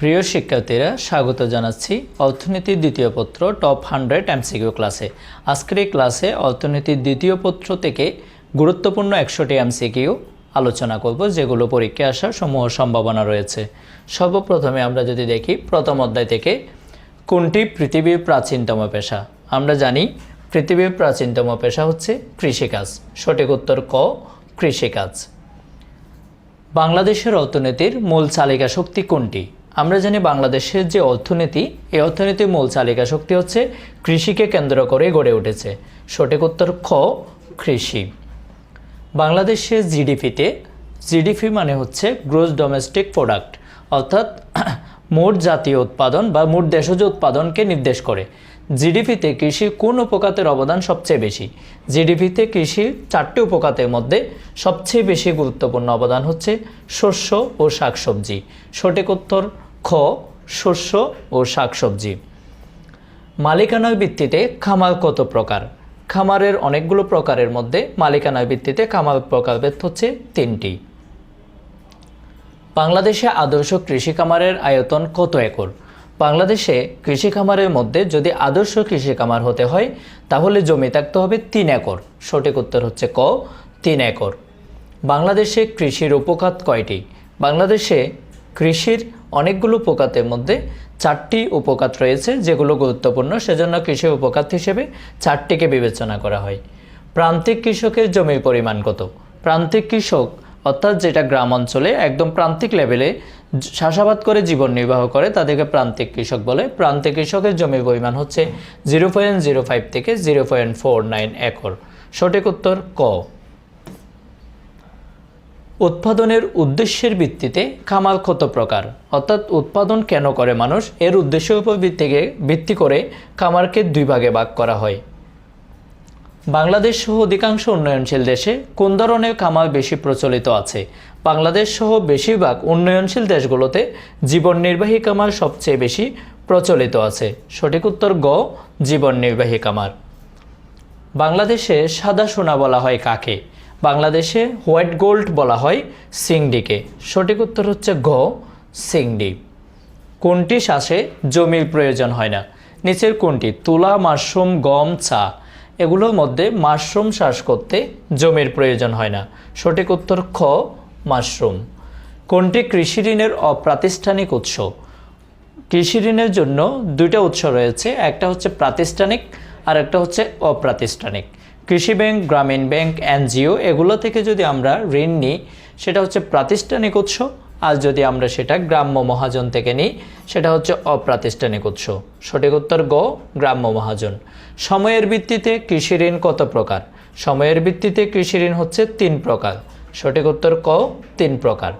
প্রিয় শিক্ষার্থীরা, স্বাগত জানাচ্ছি অর্থনীতির দ্বিতীয় পত্র টপ হান্ড্রেড এমসিকিউ ক্লাসে। আজকের এই ক্লাসে অর্থনীতির দ্বিতীয় পত্র থেকে গুরুত্বপূর্ণ একশোটি এমসিকিউ আলোচনা করব, যেগুলো পরীক্ষায় আসার সমূহ সম্ভাবনা রয়েছে। সর্বপ্রথমে আমরা যদি দেখি, প্রথম অধ্যায় থেকে, কোনটি পৃথিবীর প্রাচীনতম পেশা? আমরা জানি, পৃথিবীর প্রাচীনতম পেশা হচ্ছে কৃষিকাজ। সঠিক উত্তর ক, কৃষিকাজ। বাংলাদেশের অর্থনীতির মূল চালিকা শক্তি কোনটি? আমরা জানি বাংলাদেশের যে অর্থনীতি, এই অর্থনীতির মূল চালিকা শক্তি হচ্ছে কৃষিকে কেন্দ্র করে গড়ে উঠেছে। সঠিক উত্তর খ, কৃষি। বাংলাদেশের জিডিপিতে, জিডিপি মানে হচ্ছে গ্রোস ডোমেস্টিক প্রোডাক্ট অর্থাৎ মোট জাতীয় উৎপাদন বা মোট দেশজ উৎপাদনকে নির্দেশ করে। জিডিপিতে কৃষির কোন উপখাতের অবদান সবচেয়ে বেশি? জিডিপিতে কৃষির চারটি উপখাতের মধ্যে সবচেয়ে বেশি গুরুত্বপূর্ণ অবদান হচ্ছে শস্য ও শাকসবজি। সঠিক উত্তর খ শস্য ও শাকসবজি। মালিকানার ভিত্তিতে খামার কত প্রকার? খামারের অনেকগুলো প্রকারের মধ্যে মালিকানার ভিত্তিতে খামার প্রকারভেদ হচ্ছে তিনটি। বাংলাদেশে আদর্শ কৃষি খামারের আয়তন কত একর? বাংলাদেশে কৃষি খামারের মধ্যে যদি আদর্শ কৃষি খামার হতে হয়, তাহলে জমি থাকতে হবে তিন একর। সঠিক উত্তর হচ্ছে ক, তিন একর। বাংলাদেশে কৃষির উপখাত কয়টি? বাংলাদেশে কৃষির অনেকগুলো উপকাতের মধ্যে চারটি উপকাত রয়েছে যেগুলো গুরুত্বপূর্ণ। সেজন্য কৃষি উপখাত হিসেবে চারটিকে বিবেচনা করা হয়। প্রান্তিক কৃষকের জমির পরিমাণ কত? প্রান্তিক কৃষক, অর্থাৎ যেটা গ্রাম অঞ্চলে একদম প্রান্তিক লেভেলে চাষাবাদ করে জীবন নির্বাহ করে, তাদেরকে প্রান্তিক কৃষক বলে। প্রান্তিক কৃষকের জমির পরিমাণ হচ্ছে জিরো পয়েন্ট জিরো ফাইভ থেকে zero point four nine acre. সঠিক উত্তর ক। উৎপাদনের উদ্দেশ্যের ভিত্তিতে খামার কত প্রকার। অর্থাৎ উৎপাদন কেন করে মানুষ? এর উদ্দেশ্যের উপর ভিত্তিকে ভিত্তি করে খামারকে দুই ভাগে ভাগ করা হয়। বাংলাদেশ সহ অধিকাংশ উন্নয়নশীল দেশে কোন ধরনের খামার বেশি প্রচলিত আছে? বাংলাদেশ সহ বেশিরভাগ উন্নয়নশীল দেশগুলোতে জীবন নির্বাহী খামার সবচেয়ে বেশি প্রচলিত আছে। সঠিক উত্তর গ জীবন নির্বাহী খামার বাংলাদেশে সাদা সোনা বলা হয় কাকে? বাংলাদেশে হোয়াইট গোল্ড বলা হয় সিংডিকে। সঠিক উত্তর হচ্ছে গ, সিংডি। কোনটি শ্বাসে জমির প্রয়োজন হয় না? নিচের কোনটি? তুলা, মাশরুম, গম, চা। এগুলোর মধ্যে মাশরুম চাষ করতে জমির প্রয়োজন হয় না। সঠিক উত্তর খ, মাশরুম। কোনটি কৃষি ঋণের অপ্রাতিষ্ঠানিক উৎস? কৃষি ঋণের জন্য দুইটা উৎস রয়েছে, একটা হচ্ছে প্রাতিষ্ঠানিক আর একটা হচ্ছে অপ্রাতিষ্ঠানিক। কৃষি ব্যাংক, গ্রামীণ ব্যাংক, এনজিও, এগুলো থেকে যদি আমরা ঋণ নিই, সেটা হচ্ছে প্রাতিষ্ঠানিক উৎস। আর যদি আমরা সেটা গ্রাম্য মহাজন থেকে নিই, সেটা হচ্ছে অপ্রাতিষ্ঠানিক উৎস। সঠিক উত্তর গ, গ্রাম্য মহাজন। সময়ের ভিত্তিতে কৃষি ঋণ কত প্রকার? সময়ের ভিত্তিতে কৃষি ঋণ হচ্ছে তিন প্রকার। সঠিক উত্তর ক, তিন প্রকার।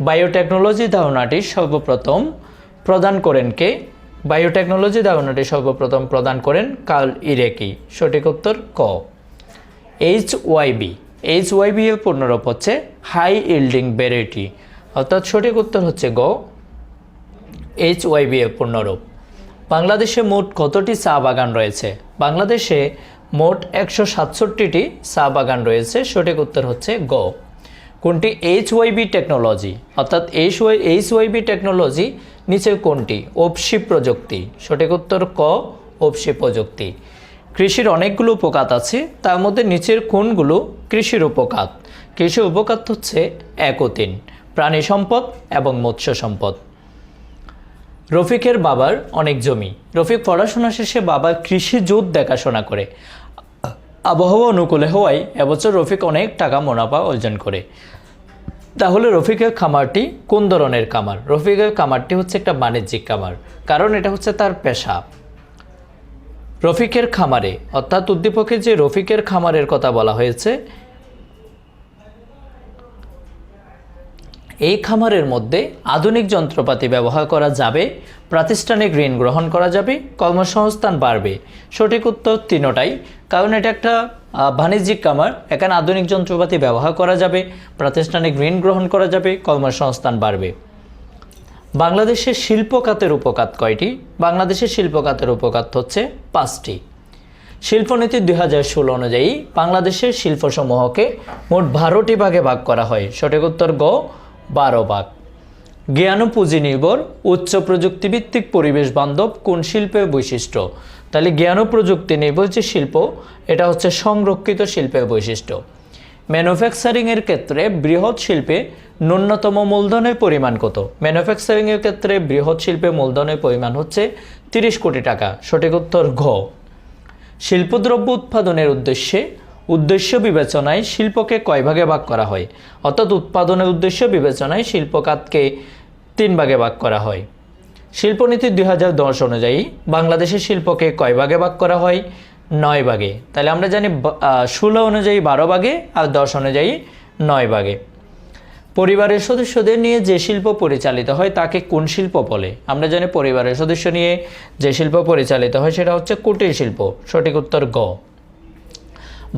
বায়োটেকনোলজি ধারণাটি সর্বপ্রথম প্রদান করেন কে? বায়োটেকনোলজি ধারণাটি সর্বপ্রথম প্রদান করেন কার্ল ইরেকি। সঠিক উত্তর ক। এইচ ওয়াইবি এইচ ওয়াইবি এর পূর্ণরূপ হচ্ছে হাই ইল্ডিং ভ্যারাইটি অর্থাৎ সঠিক উত্তর হচ্ছে গ। এইচ ওয়াইবি এর পূর্ণরূপ। বাংলাদেশে মোট কতটি চা বাগান রয়েছে? বাংলাদেশে মোট একশো সাতষট্টিটি চা বাগান রয়েছে। সঠিক উত্তর হচ্ছে গ। কোনটি? এইচ ওয়াইবি টেকনোলজি অর্থাৎ H Y H YB technology নিচের কোনটি? ওপসি প্রযুক্তি। সঠিক উত্তর ক ওপসি প্রযুক্তি। কৃষির অনেকগুলো উপকাত আছে, তার মধ্যে নিচের কোনগুলো কৃষির উপকাত? কৃষির উপকাত হচ্ছে এক ও তিন প্রাণী সম্পদ এবং মৎস্য সম্পদ। রফিকের বাবার অনেক জমি। রফিক পড়াশোনা শেষে বাবার কৃষি জুত দেখাশোনা করে। আবহাওয়া অনুকূলে হওয়ায় এবছর রফিক অনেক টাকা মুনাফা অর্জন করে। তাহলে রফিকের খামারটি কোন ধরনের খামার? রফিকের খামারটি হচ্ছে একটা বাণিজ্যিক খামার। কারণ এটা হচ্ছে তার পেশা। রফিকের খামারে, অর্থাৎ উদ্দীপকে যে রফিকের খামারের কথা বলা হয়েছে, এই খামারের মধ্যে আধুনিক যন্ত্রপাতি ব্যবহার করা যাবে। প্রাতিষ্ঠানিক ঋণ গ্রহণ করা যাবে, কর্মসংস্থান বাড়বে। সঠিক উত্তর তিনোটাই। কারণ এটা একটা বাণিজ্যিক কামার, এখানে আধুনিক যন্ত্রপাতি ব্যবহার করা যাবে, প্রাতিষ্ঠানিক ঋণ গ্রহণ করা যাবে, কর্মসংস্থান বাড়বে। বাংলাদেশের শিল্প খাতের উপখাত কয়টি? বাংলাদেশের শিল্প খাতের উপখাত হচ্ছে পাঁচটি। শিল্পনীতি দুই হাজার ষোলো অনুযায়ী বাংলাদেশের শিল্পসমূহকে মোট বারোটি ভাগে ভাগ করা হয়। সঠিক উত্তর গ, বারো ভাগ। জ্ঞান পুঁজি নির্ভর উচ্চ প্রযুক্তিভিত্তিক পরিবেশ বান্ধব কোন শিল্পের বৈশিষ্ট্য? তাহলে জ্ঞান প্রযুক্তি নির্ভর যে শিল্প, এটা হচ্ছে সংরক্ষিত শিল্পের বৈশিষ্ট্য। ম্যানুফ্যাকচারিংয়ের ক্ষেত্রে বৃহৎ শিল্পে ন্যূনতম মূলধনের পরিমাণ কত? ম্যানুফ্যাকচারিংয়ের ক্ষেত্রে বৃহৎ শিল্পে মূলধনের পরিমাণ হচ্ছে তিরিশ কোটি টাকা। সঠিক উত্তর ঘ। শিল্পদ্রব্য উৎপাদনের উদ্দেশ্যে উদ্দেশ্য বিবেচনায় শিল্পকে কয় ভাগে ভাগ করা হয়? অর্থাৎ উৎপাদনের উদ্দেশ্য বিবেচনায় শিল্প খাতকে তিন ভাগে ভাগ করা হয়। শিল্পনীতি দুই হাজার দশ অনুযায়ী বাংলাদেশের শিল্পকে কয় ভাগে ভাগ করা হয়? নয় ভাগে। তাহলে আমরা জানি ষোলো অনুযায়ী বারো ভাগে আর দশ অনুযায়ী নয় ভাগে। পরিবারের সদস্যদের নিয়ে যে শিল্প পরিচালিত হয় তাকে কোন শিল্প বলে? আমরা জানি পরিবারের সদস্য নিয়ে যে শিল্প পরিচালিত হয় সেটা হচ্ছে কুটির শিল্প। সঠিক উত্তর গ।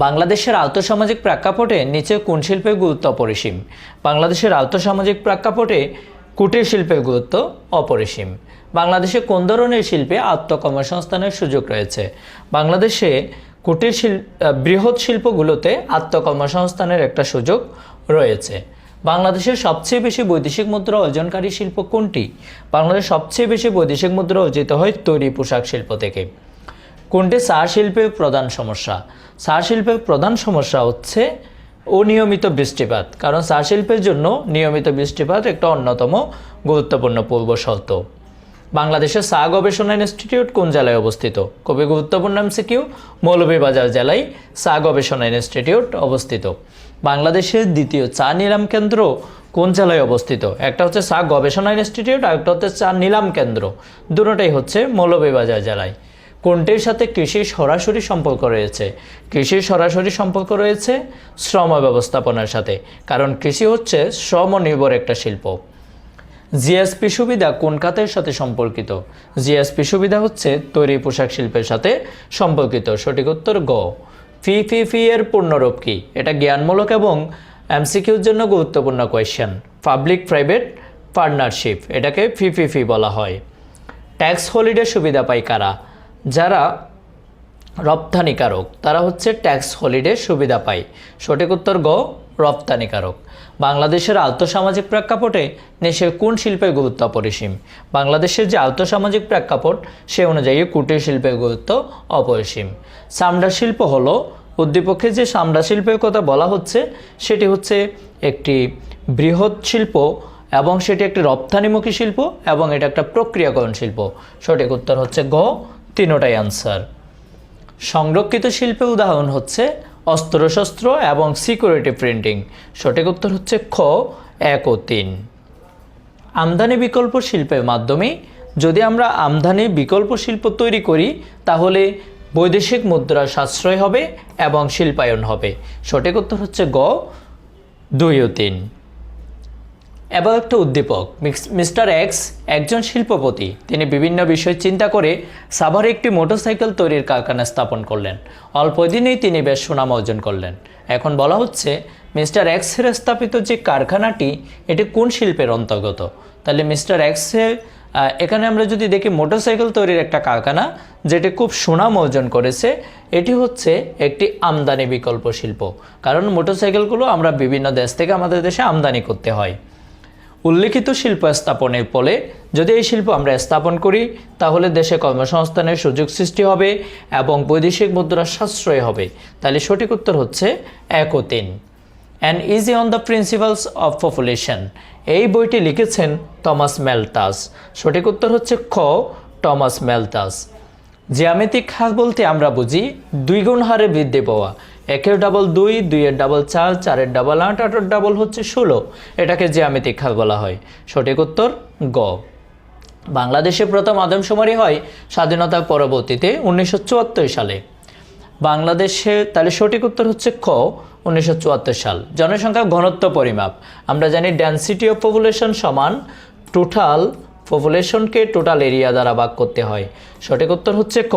বাংলাদেশের আর্থসামাজিক প্রেক্ষাপটে নিচে কোন শিল্পের গুরুত্ব অপরিসীম? বাংলাদেশের আর্থসামাজিক প্রেক্ষাপটে কুটির শিল্পের গুরুত্ব অপরিসীম। বাংলাদেশে কোন ধরনের শিল্পে আত্মকর্মসংস্থানের সুযোগ রয়েছে? বাংলাদেশে কুটির শিল্প বৃহৎ শিল্পগুলোতে আত্মকর্মসংস্থানের একটা সুযোগ রয়েছে। বাংলাদেশের সবচেয়ে বেশি বৈদেশিক মুদ্রা অর্জনকারী শিল্প কোনটি? বাংলাদেশ সবচেয়ে বেশি বৈদেশিক মুদ্রা অর্জিত হয় তৈরি পোশাক শিল্প থেকে। কোনটি চা শিল্পের প্রধান সমস্যা? চা শিল্পের প্রধান সমস্যা হচ্ছে অনিয়মিত বৃষ্টিপাত, কারণ চা শিল্পের জন্য নিয়মিত বৃষ্টিপাত একটা অন্যতম গুরুত্বপূর্ণ পূর্ব শর্ত। বাংলাদেশের চা গবেষণা ইনস্টিটিউট কোন জেলায় অবস্থিত? খুবই গুরুত্বপূর্ণ এমসিকিউ, মৌলভীবাজার জেলায় চা গবেষণা ইনস্টিটিউট অবস্থিত। বাংলাদেশের দ্বিতীয় চা নিলাম কেন্দ্র কোন জেলায় অবস্থিত? একটা হচ্ছে চা গবেষণা ইনস্টিটিউট, আর একটা হচ্ছে চা নিলাম কেন্দ্র। দুটোটাই হচ্ছে মৌলভীবাজার জেলায়। কোনটির সাথে কৃষির সরাসরি সম্পর্ক রয়েছে? কৃষির সরাসরি সম্পর্ক রয়েছে শ্রম ব্যবস্থাপনার সাথে, কারণ কৃষি হচ্ছে শ্রম নির্ভর একটা শিল্প। জিএসপি সুবিধা কোন খাতের সাথে সম্পর্কিত? জিএসপি সুবিধা হচ্ছে তৈরি পোশাক শিল্পের সাথে সম্পর্কিত। সঠিক উত্তর গ। ফি এর পূর্ণরূপ কি? এটা জ্ঞানমূলক এবং এমসিকিউর জন্য গুরুত্বপূর্ণ কোয়েশ্চেন পাবলিক প্রাইভেট পার্টনারশিপ, এটাকে ফি বলা হয়। ট্যাক্স হলিডে সুবিধা পায় কারা? যারা রপ্তানিকারক, তারা হচ্ছে ট্যাক্স হলিডে সুবিধা পায়। সঠিক উত্তর গ, রপ্তানিকারক। বাংলাদেশের আর্থসামাজিক প্রেক্ষাপটে দেশের কোন শিল্পের গুরুত্ব অপরিসীম? বাংলাদেশের যে আর্থসামাজিক প্রেক্ষাপট, সে অনুযায়ী কুটির শিল্পের গুরুত্ব অপরিসীম। চামড়া শিল্প হলো উদ্দীপকে যে চামড়া শিল্পের কথা বলা হচ্ছে, সেটি হচ্ছে একটি বৃহৎ শিল্প এবং সেটি একটি রপ্তানিমুখী শিল্প এবং এটা একটা প্রক্রিয়াকরণ শিল্প। সঠিক উত্তর হচ্ছে গ তিনোটাই আনসার সংরক্ষিত শিল্পের উদাহরণ হচ্ছে অস্ত্রশস্ত্র এবং সিকিউরিটি প্রিন্টিং সঠিক উত্তর হচ্ছে খ, এক ও তিন। আমদানি বিকল্প শিল্পের মাধ্যমে যদি আমরা আমদানি বিকল্প শিল্প তৈরি করি, তাহলে বৈদেশিক মুদ্রা সাশ্রয় হবে এবং শিল্পায়ন হবে। সঠিক উত্তর হচ্ছে গ, দুই ও তিন। এবার একটা উদ্দীপক। মিস্টার এক্স একজন শিল্পপতি। তিনি বিভিন্ন বিষয় চিন্তা করে সাভারে একটি মোটরসাইকেল তৈরির কারখানা স্থাপন করলেন। অল্প দিনেই তিনি বেশ সুনাম অর্জন করলেন। এখন বলা হচ্ছে, মিস্টার এক্সের স্থাপিত যে কারখানাটি, এটি কোন শিল্পের অন্তর্গত? তাহলে মিস্টার এক্সের এখানে আমরা যদি দেখি মোটরসাইকেল তৈরির একটা কারখানা, যেটি খুব সুনাম অর্জন করেছে, এটি হচ্ছে একটি আমদানি বিকল্প শিল্প। কারণ মোটরসাইকেলগুলো আমরা বিভিন্ন দেশ থেকে আমাদের দেশে আমদানি করতে হয়। উল্লেখিত শিল্প স্থাপনের ফলে যদি এই শিল্প আমরা স্থাপন করি, তাহলে দেশে কর্মসংস্থানের সুযোগ সৃষ্টি হবে এবং বৈদেশিক মুদ্রা সাশ্রয় হবে। তাহলে সঠিক উত্তর হচ্ছে এক ও তিন an essay on the principles of population এই বইটি লিখেছেন টমাস মেলতাস সঠিক উত্তর হচ্ছে খ টমাস মেলতাস জ্যামিতিক হার বলতে আমরা বুঝি, দুই গুণ হারে বৃদ্ধি পাওয়া। একের ডাবল দুই, দুইয়ের ডাবল চার, চারের ডাবল আট, আটের ডাবল হচ্ছে ষোলো। এটাকে জ্যামিতিক হার বলা হয়। সঠিক উত্তর, গ। বাংলাদেশে প্রথম আদমশুমারি হয় স্বাধীনতার পরবর্তীতে উনিশশো চুয়াত্তর সালে। বাংলাদেশে, তাহলে সঠিক উত্তর হচ্ছে খ, উনিশশো সাল। জনসংখ্যা ঘনত্ব পরিমাপ। আমরা জানি ডেন্সিটি অফ পপুলেশন সমান টোটাল পপুলেশনকে টোটাল এরিয়া দ্বারা ভাগ করতে হয়। সঠিক উত্তর হচ্ছে ক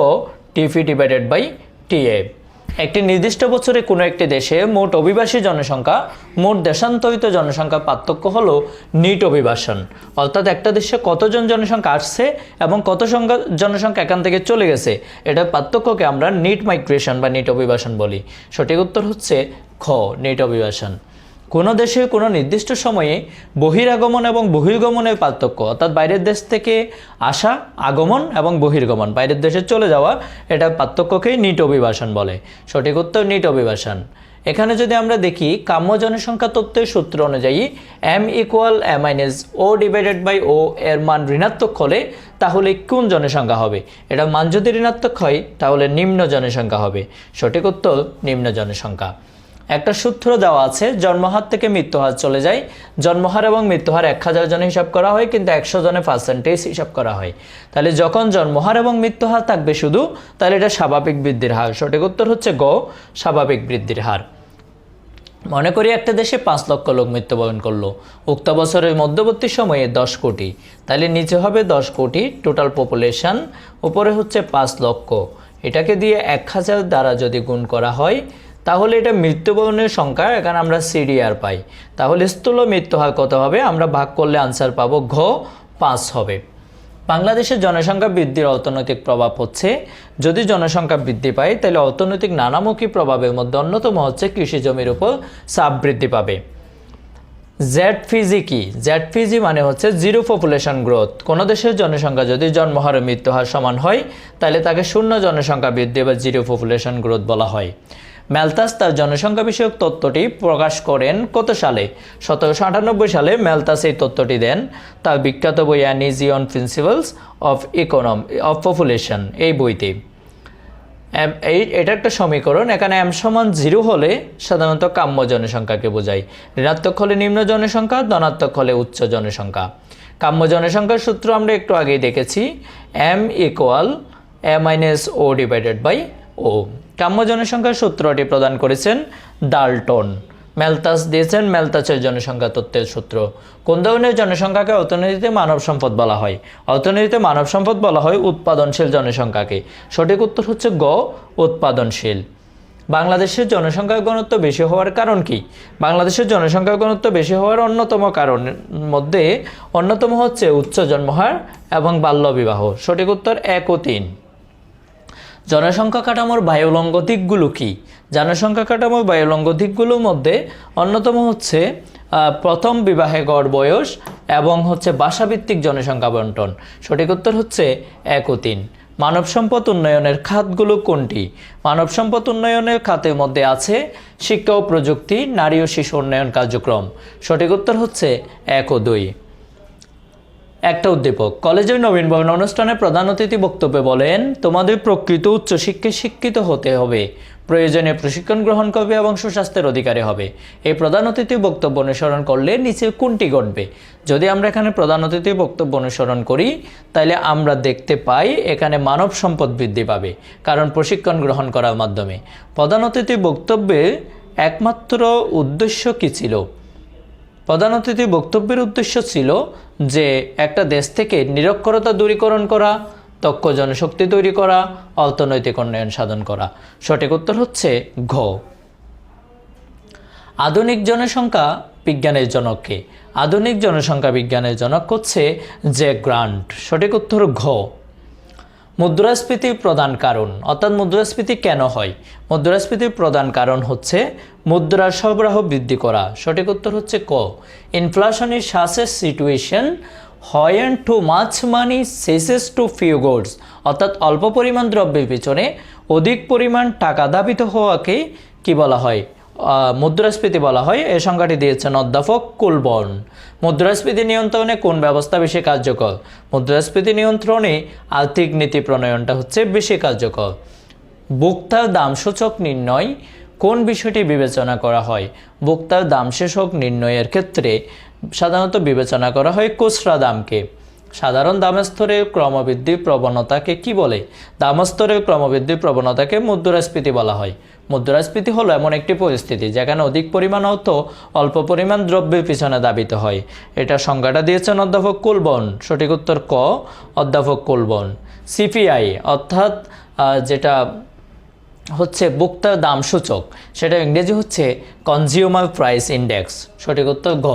টিপি ডিভাইডেড বাই টিএ একটি নির্দিষ্ট বছরে কোনো একটি দেশে মোট অভিবাসী জনসংখ্যা, মোট দেশান্তরিত জনসংখ্যার পার্থক্য হল নিট অভিবাসন। অর্থাৎ একটা দেশে কতজন জনসংখ্যা আসছে এবং কত সংখ্যা জনসংখ্যা এখান থেকে চলে গেছে, এটার পার্থক্যকে আমরা নিট মাইগ্রেশন বা নিট অভিবাসন বলি। সঠিক উত্তর হচ্ছে খ, নিট অভিবাসন। কোনো দেশে কোনো নির্দিষ্ট সময়ে বহিরাগমন এবং বহির্গমনের পার্থক্য, অর্থাৎ বাইরের দেশ থেকে আসা, আগমন এবং বহির্গমন, বাইরের দেশে চলে যাওয়া, এটা পার্থক্যকেই নিট অভিবাসন বলে। সঠিক উত্তর, নিট অভিবাসন। এখানে যদি আমরা দেখি, কাম্য জনসংখ্যা তত্ত্বের সূত্র অনুযায়ী M equal M minus O divided by O এর মান ঋণাত্মক হলে তাহলে কোন জনসংখ্যা হবে? এটা মান যদি ঋণাত্মক হয়, তাহলে নিম্ন জনসংখ্যা হবে। সঠিক উত্তর, নিম্ন জনসংখ্যা। একটা সূত্র দেওয়া আছে, জন্মহার থেকে মৃত্যুহার চলে যায়। জন্মহার এবং মৃত্যুহার এক হাজার জনে হিসাব করা হয়, কিন্তু একশো জনে পার্সেন্টেজ হিসাব করা হয়। তাহলে যখন জন্মহার এবং মৃত্যুহার থাকবে শুধু, তাহলে এটা স্বাভাবিক বৃদ্ধির হার। সঠিক উত্তর হচ্ছে গ, স্বাভাবিক বৃদ্ধির হার। মনে করি একটা দেশে পাঁচ লক্ষ লোক মৃত্যুবরণ করল। উক্ত বছরের মধ্যবর্তী সময়ে দশ কোটি। তাহলে নিচে হবে দশ কোটি টোটাল পপুলেশন উপরে হচ্ছে পাঁচ লক্ষ। এটাকে দিয়ে এক হাজার দ্বারা যদি গুণ করা হয় তাহলে এটা মৃত্যুবরণের সংখ্যা, এখানে আমরা সিডিআর পাই। তাহলে স্থূল মৃত্যুহার কত হবে? আমরা ভাগ করলে আনসার পাবো ঘ, পাঁচ হবে। বাংলাদেশের জনসংখ্যা বৃদ্ধির অর্থনৈতিক প্রভাব হচ্ছে। যদি জনসংখ্যা বৃদ্ধি পায়, তাহলে অর্থনৈতিক নানামুখী প্রভাবের মধ্যে অন্যতম হচ্ছে কৃষি জমির উপর চাপ বৃদ্ধি পাবে। জেড ফিজি কি? জেড ফিজি মানে হচ্ছে জিরো পপুলেশন গ্রোথ কোনো দেশের জনসংখ্যা যদি জন্মহার মৃত্যুহার সমান হয়, তাহলে তাকে শূন্য জনসংখ্যা বৃদ্ধি বা জিরো পপুলেশন গ্রোথ বলা হয়। ম্যালতাস তার জনসংখ্যা বিষয়ক তত্ত্বটি প্রকাশ করেন কত সালে? সতেরোশো আটানব্বই সালে ম্যালতাস এই তথ্যটি দেন। তার বিখ্যাত বই an essay on principles of economy, of population, এই বইতে এই, এটা একটা সমীকরণ। এখানে এম সমান জিরো হলে সাধারণত কাম্য জনসংখ্যাকে বোঝায়। ঋণাত্মক হলে নিম্ন জনসংখ্যা, ধনাত্মক হলে উচ্চ জনসংখ্যা। কাম্য জনসংখ্যার সূত্র আমরা একটু আগেই দেখেছি। M equal A minus O divided by O. কাম্য জনসংখ্যার সূত্রটি প্রদান করেছেন ডালটন। মেলতাস দিয়েছেন মেলতাসের জনসংখ্যা তত্ত্বের সূত্র। কোন ধরনের জনসংখ্যাকে অর্থনীতিতে মানব সম্পদ বলা হয়? অর্থনীতিতে মানব সম্পদ বলা হয় উৎপাদনশীল জনসংখ্যাকে। সঠিক উত্তর হচ্ছে গ, উৎপাদনশীল। বাংলাদেশের জনসংখ্যার ঘনত্ব বেশি হওয়ার কারণ কি? বাংলাদেশের জনসংখ্যার ঘনত্ব বেশি হওয়ার অন্যতম কারণের মধ্যে অন্যতম হচ্ছে উচ্চ জন্মহার এবং বাল্যবিবাহ। সঠিক উত্তর এক ও তিন। জনসংখ্যা কাঠামোর বায়ুলঙ্গ দিকগুলো কি? জনসংখ্যা কাঠামোর বায়ুলঙ্গ দিকগুলোর মধ্যে অন্যতম হচ্ছে প্রথম বিবাহে গড় বয়স এবং হচ্ছে ভাষাভিত্তিক জনসংখ্যা বন্টন। সঠিক উত্তর হচ্ছে এক ও তিন। মানব সম্পদ উন্নয়নের খাতগুলো কোনটি? মানব সম্পদ উন্নয়নের খাতের মধ্যে আছে শিক্ষা ও প্রযুক্তি, নারী ও শিশু উন্নয়ন কার্যক্রম। সঠিক উত্তর হচ্ছে এক ও দুই। একটা উদ্দীপক। কলেজের নবীনবরণ অনুষ্ঠানে প্রধান অতিথি বক্তব্যে বলেন, তোমাদের প্রকৃত উচ্চশিক্ষায় শিক্ষিত হতে হবে। প্রয়োজনে প্রশিক্ষণ গ্রহণ করবে এবং সুস্বাস্থ্যের অধিকারী হবে। এই প্রধান অতিথি বক্তব্য অনুসরণ করলে নিচে কোনটি ঘটবে? যদি আমরা এখানে প্রধান অতিথি বক্তব্য অনুসরণ করি তাহলে আমরা দেখতে পাই এখানে মানব সম্পদ বৃদ্ধি পাবে, কারণ প্রশিক্ষণ গ্রহণ করার মাধ্যমে। প্রধান অতিথি বক্তব্যে একমাত্র উদ্দেশ্য কী ছিল? প্রধান অতিথি বক্তব্যের উদ্দেশ্য ছিল যে একটা দেশ থেকে নিরক্ষরতা দূরীকরণ করা, দক্ষ জনশক্তি তৈরি করা, অর্থনৈতিক উন্নয়ন সাধন করা। সঠিক উত্তর হচ্ছে ঘ। আধুনিক জনসংখ্যা বিজ্ঞানের জনককে আধুনিক জনসংখ্যা বিজ্ঞানের জনক হচ্ছে যে গ্রান্ট। সঠিক উত্তর ঘ। মুদ্রাস্ফীতির প্রধান কারণ। অর্থাৎ মুদ্রাস্ফীতি কেন হয়? মুদ্রাস্ফীতির প্রধান কারণ হচ্ছে মুদ্রা সরবরাহ বৃদ্ধি করা। সঠিক উত্তর হচ্ছে ক। Inflation is such situation when too much money chases too few goods অর্থাৎ অল্প পরিমাণ দ্রব্যের পিছনে অধিক পরিমাণ টাকা দাবিত হওয়াকে কি বলা হয়? মুদ্রাস্ফীতি বলা হয়। এই সংখ্যাটি দিয়েছেন অধ্যাপক কুলবর্ন মুদ্রাস্ফীতি নিয়ন্ত্রণে কোন ব্যবস্থা বেশি কার্যকর? মুদ্রাস্ফীতি নিয়ন্ত্রণে আর্থিক নীতি প্রণয়নটা হচ্ছে বেশি কার্যকর। ভোক্তার দাম সূচক নির্ণয় কোন বিষয়টি বিবেচনা করা হয়? ভোক্তার দাম সূচক নির্ণয়ের ক্ষেত্রে সাধারণত বিবেচনা করা হয় খুচরা দামকে। সাধারণ দামস্তরের ক্রমবৃদ্ধির প্রবণতাকে কি বলে? দামস্তরের ক্রমবৃদ্ধি প্রবণতাকে মুদ্রাস্ফীতি বলা হয়। মুদ্রাস্ফীতি হলো এমন একটি পরিস্থিতি যেখানে অধিক পরিমাণ অর্থ অল্প পরিমাণ দ্রব্যের পিছনে দাবিত হয়। এটা সংজ্ঞাটা দিয়েছেন অধ্যাপক কুলবন। সঠিক উত্তর ক, অধ্যাপক কুলবন। সিপিআই, অর্থাৎ যেটা হচ্ছে ভোক্তার দাম সূচক সেটা ইংরেজি হচ্ছে কনজিউমার প্রাইস ইন্ডেক্স সঠিক উত্তর ঘ।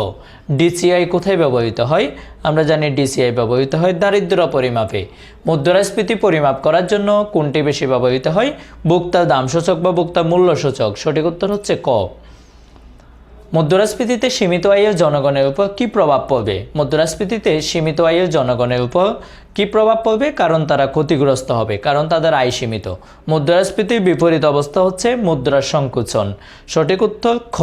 ডিসিআই কোথায় ব্যবহৃত হয়? আমরা জানি ডিসিআই ব্যবহৃত হয় দারিদ্র পরিমাপে। মুদ্রাস্ফীতি পরিমাপ করার জন্য কোনটি বেশি ব্যবহৃত হয়? ভোক্তার দাম সূচক বা ভোক্তার মূল্য সূচক সঠিক উত্তর হচ্ছে ক। মুদ্রাস্ফীতিতে সীমিত আয়ের জনগণের উপর কি প্রভাব পড়বে? মুদ্রাস্ফীতিতে সীমিত আয়ের জনগণের উপর কি প্রভাব পড়বে? কারণ তারা ক্ষতিগ্রস্ত হবে, কারণ তাদের আয় সীমিত। মুদ্রাস্ফীতির বিপরীত অবস্থা হচ্ছে মুদ্রা সংকোচন। সঠিক উত্তর খ,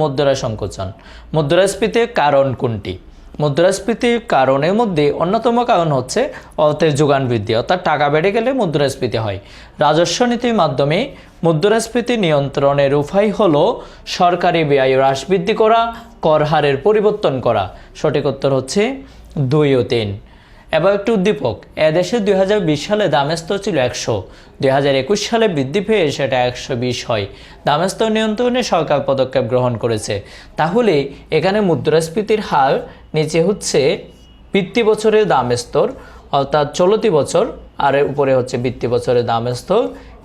মুদ্রা সংকোচন। মুদ্রাস্ফীতির কারণ কোনটি? মুদ্রাস্ফীতির কারণের মধ্যে অন্যতম কারণ হচ্ছে অর্থের যোগান বৃদ্ধি, অর্থাৎ টাকা বেড়ে গেলে মুদ্রাস্ফীতি হয়। রাজস্ব নীতির মাধ্যমে মুদ্রাস্ফীতি নিয়ন্ত্রণের উপায় হল সরকারি ব্যয় হ্রাস বৃদ্ধি করা, কর হারের পরিবর্তন করা। সঠিক উত্তর হচ্ছে দুই ও তিন। এবার একটু উদ্দীপক। এদেশে দুই হাজার বিশ সালে দামের স্তর ছিল একশো। দুই সালে বৃদ্ধি পেয়ে সেটা একশো বিশ হয়। দামের স্তর নিয়ন্ত্রণে সরকার পদক্ষেপ গ্রহণ করেছে। তাহলে এখানে মুদ্রাস্ফীতির হার নিচে হচ্ছে বৃত্তি বছরের দামের স্তর অর্থাৎ চলতি বছর, আর উপরে হচ্ছে বৃত্তি বছরের দামের স্তর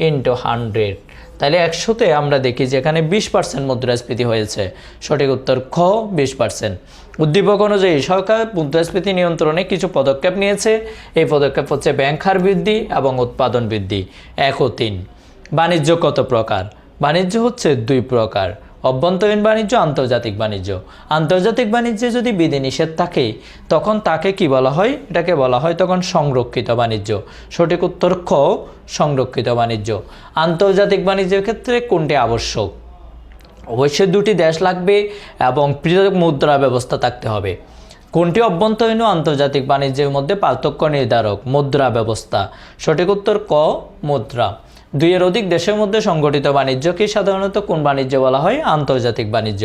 ইন্টু হান্ড্রেড তাহলে একশোতে আমরা দেখি যে এখানে বিশ পার্সেন্ট মুদ্রাস্ফীতি হয়েছে। সঠিক উত্তর খ, বিশ পার্সেন্ট উদ্দীপক অনুযায়ী সরকার মুদ্রাস্ফীতি নিয়ন্ত্রণে কিছু পদক্ষেপ নিয়েছে। এই পদক্ষেপ হচ্ছে ব্যাংক হার বৃদ্ধি এবং উৎপাদন বৃদ্ধি। এক ও তিন। বাণিজ্য কত প্রকার? বাণিজ্য হচ্ছে দুই প্রকার। অভ্যন্তরীণ বাণিজ্য, আন্তর্জাতিক বাণিজ্য। আন্তর্জাতিক বাণিজ্যে যদি বিধিনিষেধ থাকে, তখন তাকে কি বলা হয়? এটাকে বলা হয় তখন সংরক্ষিত বাণিজ্য। সঠিক উত্তর সংরক্ষিত বাণিজ্য। আন্তর্জাতিক বাণিজ্যের ক্ষেত্রে কোনটি আবশ্যক? অবশ্যই দুটি দেশ লাগবে এবং পৃথক মুদ্রা ব্যবস্থা থাকতে হবে। কোনটি অভ্যন্তরীণ আন্তর্জাতিক বাণিজ্যের মধ্যে পার্থক্য নির্ধারক মুদ্রা ব্যবস্থা? সঠিক উত্তর ক, মুদ্রা। দুইয়ের অধিক দেশের মধ্যে সংগঠিত বাণিজ্যকে সাধারণত কোন বাণিজ্য বলা হয়? আন্তর্জাতিক বাণিজ্য।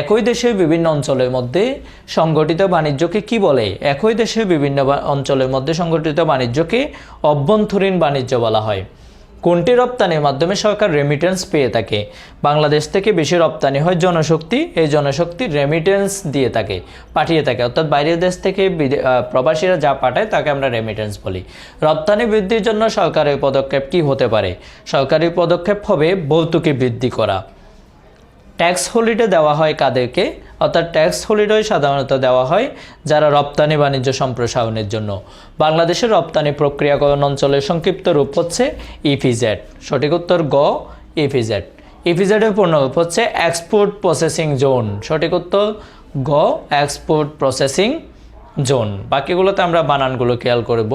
একই দেশের বিভিন্ন অঞ্চলের মধ্যে সংগঠিত বাণিজ্যকে কি বলে? একই দেশের বিভিন্ন অঞ্চলের মধ্যে সংগঠিত বাণিজ্যকে অভ্যন্তরীণ বাণিজ্য বলা হয়। কোনটি রপ্তানির মাধ্যমে সরকার রেমিটেন্স পেয়ে থাকে? বাংলাদেশ থেকে বেশি রপ্তানি হয় জনশক্তি, এই জনশক্তি রেমিটেন্স দিয়ে থাকে, পাঠিয়ে থাকে। অর্থাৎ বাইরের দেশ থেকে প্রবাসীরা যা পাঠায় তাকে আমরা রেমিটেন্স বলি। রপ্তানি বৃদ্ধির জন্য সরকারের পদক্ষেপ কি হতে পারে? সরকারি পদক্ষেপ হবে ভর্তুকি বৃদ্ধি করা। ট্যাক্স হলিডে দেওয়া হয় কাদেরকে, অর্থাৎ ট্যাক্স হলিডে সাধারণত দেওয়া হয় যারা রপ্তানি বাণিজ্য সম্প্রসারণের জন্য। বাংলাদেশের রপ্তানি প্রক্রিয়াকরণ অঞ্চলের সংক্ষিপ্ত রূপ হচ্ছে ইপিজেড সঠিক উত্তর গ ইপিজেড ইপিজেডের পূর্ণরূপ হচ্ছে এক্সপোর্ট প্রসেসিং জোন সঠিক উত্তর গ এক্সপোর্ট প্রসেসিং জোন বাকিগুলোতে আমরা বানানগুলো খেয়াল করব।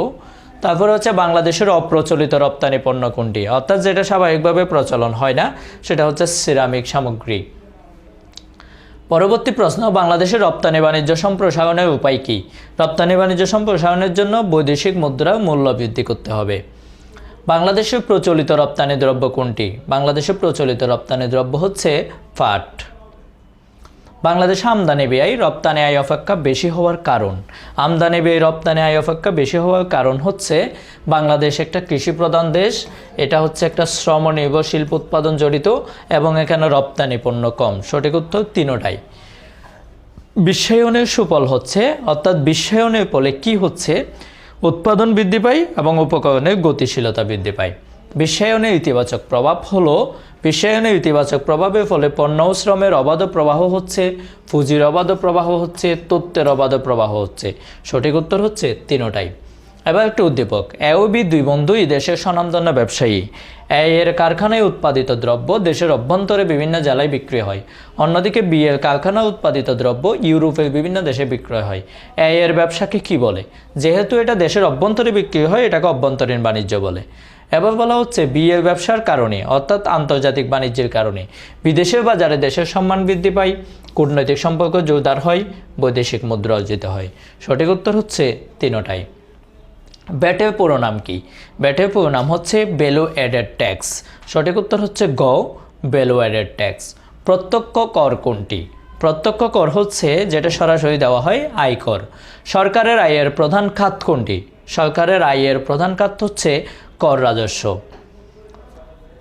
তারপরে হচ্ছে বাংলাদেশের অপ্রচলিত রপ্তানি পণ্য কোনটি? অর্থাৎ যেটা স্বাভাবিকভাবে প্রচলন হয় না, সেটা হচ্ছে সিরামিক সামগ্রী। পরবর্তী প্রশ্ন, বাংলাদেশের রপ্তানি বাণিজ্য সম্প্রসারণের উপায় কী? রপ্তানি বাণিজ্য সম্প্রসারণের জন্য বৈদেশিক মুদ্রা মূল্য বৃদ্ধি করতে হবে। বাংলাদেশের প্রচলিত রপ্তানি দ্রব্য কোনটি? বাংলাদেশের প্রচলিত রপ্তানি দ্রব্য হচ্ছে পাট বাংলাদেশে আমদানি ব্যয় রপ্তানি আয় অপেক্ষা বেশি হওয়ার কারণ। আমদানি ব্যয় রপ্তানি আয় অপেক্ষা বেশি হওয়ার কারণ হচ্ছে বাংলাদেশ একটা কৃষি প্রধান দেশ, এটা হচ্ছে একটা শ্রম নির্ভর শিল্প উৎপাদন জড়িত এবং এখানে রপ্তানি পণ্য কম। সঠিক উত্তর তিনোটাই। বিশ্বায়নের সুফল হচ্ছে, অর্থাৎ বিশ্বায়নের ফলে কি হচ্ছে? উৎপাদন বৃদ্ধি পায় এবং উপকরণের গতিশীলতা বৃদ্ধি পায়। বিশ্বায়নের ইতিবাচক প্রভাব হলো বিশ্বায়নের ইতিবাচক প্রভাবের ফলে পণ্য শ্রমের অবাধ প্রবাহ হচ্ছে, পুঁজির অবাধ প্রবাহ হচ্ছে, তথ্যের অবাধ প্রবাহ হচ্ছে। সঠিক উত্তর হচ্ছে তিনোটাই। এবার একটি উদ্দীপক, এ ও বি দুই বন্ধুই দেশের স্বনামধন্য ব্যবসায়ী। এ এর কারখানায় উৎপাদিত দ্রব্য দেশের অভ্যন্তরে বিভিন্ন জেলায় বিক্রি হয়। অন্যদিকে বি এর কারখানায় উৎপাদিত দ্রব্য ইউরোপের বিভিন্ন দেশে বিক্রয় হয়। এ এর ব্যবসাকে কি বলে? যেহেতু এটা দেশের অভ্যন্তরে বিক্রি হয়, এটাকে অভ্যন্তরীণ বাণিজ্য বলে। এবার বলা হচ্ছে বিয়ের ব্যবসার কারণে, অর্থাৎ আন্তর্জাতিক বাণিজ্যের কারণে। বিদেশের বাজারে দেশের সম্মান বৃদ্ধি পায়, কূটনৈতিক সম্পর্ক জোরদার হয়, বৈদেশিক মুদ্রা অর্জিত হয়। সঠিক উত্তর হচ্ছে তিনোটাই। ব্যাটের পুরো নাম কি? ব্যাটের পুরো নাম হচ্ছে বেলো অ্যাডেড ট্যাক্স। সঠিক উত্তর হচ্ছে গ, বেলো অ্যাডেড ট্যাক্স। প্রত্যক্ষ কর কোনটি? প্রত্যক্ষ কর হচ্ছে যেটা সরাসরি দেওয়া হয়, আয়কর। সরকারের আয়ের প্রধান খাত কোনটি? সরকারের আয়ের প্রধান খাত হচ্ছে কর রাজস্ব।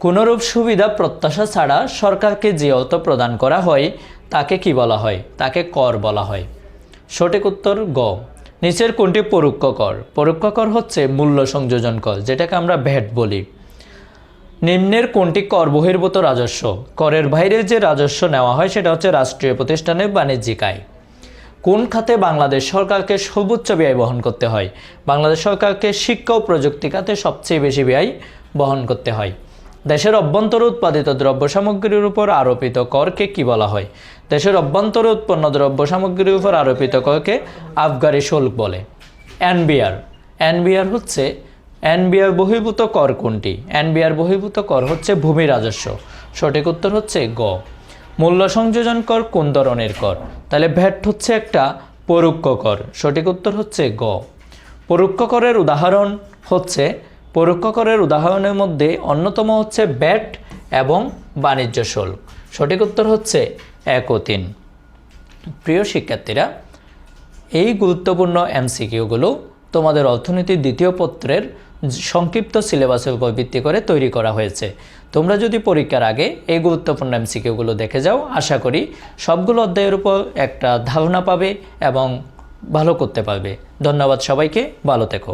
কোনোরূপ সুবিধা প্রত্যাশা ছাড়া সরকারকে যে অর্থ প্রদান করা হয়, তাকে কি বলা হয়? তাকে কর বলা হয়। সঠিক উত্তর গ। নিচের কোনটি পরোক্ষ কর? পরোক্ষ কর হচ্ছে মূল্য সংযোজন কর, যেটাকে আমরা ভ্যাট বলি। নিম্নের কোনটি কর বহির্ভূত রাজস্ব? করের বাইরে যে রাজস্ব নেওয়া হয়, সেটা হচ্ছে রাষ্ট্রীয় প্রতিষ্ঠানের বাণিজ্যিক আয়। কোন খাতে বাংলাদেশ সরকারকে সর্বোচ্চ ব্যয় বহন করতে হয়? বাংলাদেশ সরকারকে শিক্ষা ও প্রযুক্তি খাতে সবচেয়ে বেশি ব্যয় বহন করতে হয়। দেশের অভ্যন্তরে উৎপাদিত দ্রব্য সামগ্রীর উপর আরোপিত করকে কি বলা হয়? দেশের অভ্যন্তরে উৎপন্ন দ্রব্য সামগ্রীর উপর আরোপিত করকে আবগারি শুল্ক বলে। এনবিআর। এনবিআর হচ্ছে, এনবিআর বহির্ভূত কর কোনটি? এনবিআর বহির্ভূত কর হচ্ছে ভূমি রাজস্ব। সঠিক উত্তর হচ্ছে গ। মূল্য সংযোজন কর কোন ধরনের কর? তাহলে ভ্যাট হচ্ছে একটা পরোক্ষ কর। সঠিক উত্তর হচ্ছে গ। পরোক্ষ করের উদাহরণ হচ্ছে, পরোক্ষ করের উদাহরণের মধ্যে অন্যতম হচ্ছে ব্যাট এবং বাণিজ্য শুল্ক। সঠিক উত্তর হচ্ছে এক ও তিন। প্রিয় শিক্ষার্থীরা, এই গুরুত্বপূর্ণ এমসিকিউগুলো তোমাদের অর্থনীতির দ্বিতীয় পত্রের সংক্ষিপ্ত সিলেবাসের উপর ভিত্তি করে তৈরি করা হয়েছে। তোমরা যদি পরীক্ষার আগে এই গুরুত্বপূর্ণ এমসিকিউগুলো দেখে যাও, আশা করি সবগুলো অধ্যায়ের উপর একটা ধারণা পাবে এবং ভালো করতে পারবে। ধন্যবাদ সবাইকে, ভালো থেকো।